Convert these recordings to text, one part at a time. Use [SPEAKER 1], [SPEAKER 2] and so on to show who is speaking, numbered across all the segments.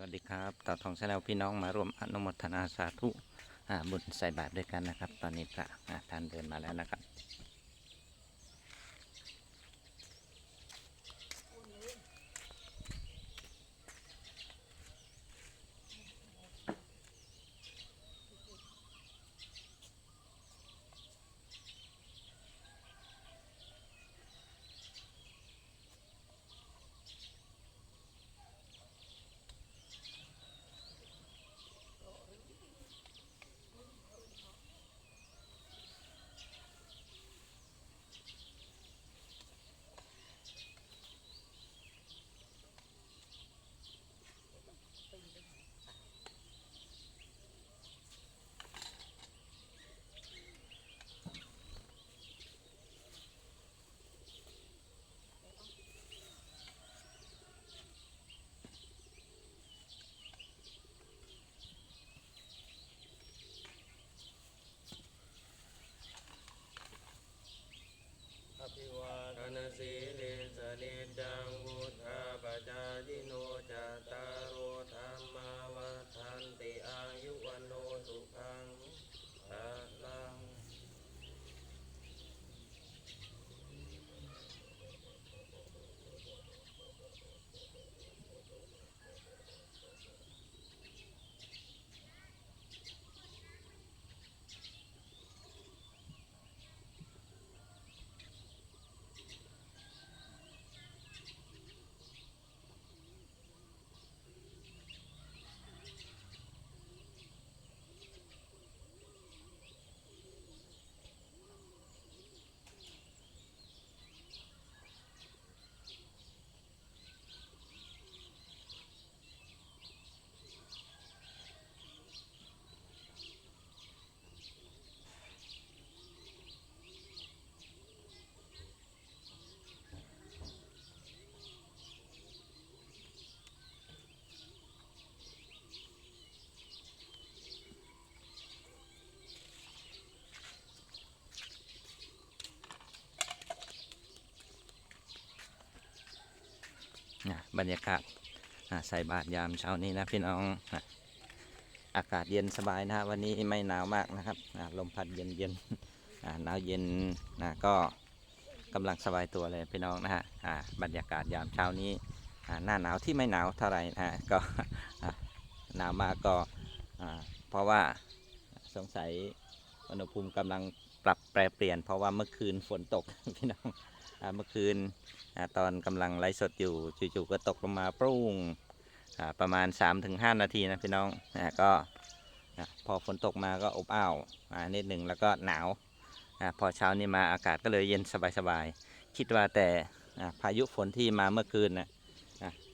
[SPEAKER 1] สวัสดีครับต่อทองชาแนลพี่น้องมารวมอนุโมทนาสาธุบุญใส่บาตรด้วยกันนะครับ ตอนนี้พระท่านเดินมาแล้วนะครับ บรรยากาศอะใส่บาตรยามเช้านี้นะพี่น้องอะอากาศเย็นสบายนะวันนี้ไม่หนาวมากนะครับอะลมพัดเย็นเย็นหนาวเย็นนะก็กำลังสบายตัวเลยพี่น้องนะฮะอะบรรยากาศยามเช้านี้หน้าหนาวที่ไม่หนาวเท่าไหร่นะก็หนาวมากก็เพราะว่าสงสัยอุณหภูมิกำลัง ปรับแปรเปลี่ยน เพราะว่าเมื่อคืนฝนตกพี่น้องเมื่อคืนตอนกำลังไลฟ์สดอยู่จู่ๆก็ตกลงมาปรุงอ่าประมาณ 3-5 นาทีนะพี่น้องก็พอฝนตกมาก็อบอ้าวนิดหนึ่งแล้วก็หนาวพอเช้านี้มาอากาศก็เลยเย็นสบายๆคิดว่าแต่พายุฝนที่มาเมื่อคืนนะ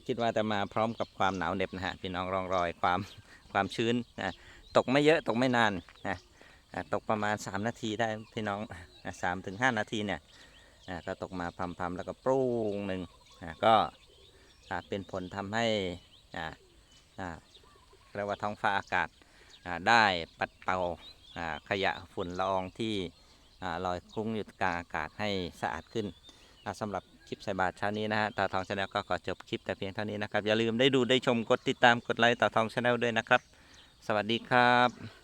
[SPEAKER 1] คิดว่าจะมาพร้อมกับความหนาวเหน็บนะฮะพี่น้องรองรอยความความชื้นนะตกไม่เยอะตกไม่นานนะ ตกประมาณ 3 นาทีได้พี่น้องสามถึงห้านาทีเนี่ยก็ตกมาพรำๆแล้วก็ปรุงหนึ่งก็เป็นผลทำให้เรียกว่าท้องฟ้าอากาศได้ปัดเป่าขยะฝุ่นละอองที่ลอยคลุ้งอยู่กลางอากาศให้สะอาดขึ้นอ่าสำหรับคลิปใส่บาตรเช้านี้นะฮะตาทองชาแนลก็ขอจบคลิปแต่เพียงเท่านี้นะครับ อย่าลืมได้ดูได้ชมกดติดตามกดไลค์ตาทองชาแนลด้วยนะครับ สวัสดีครับ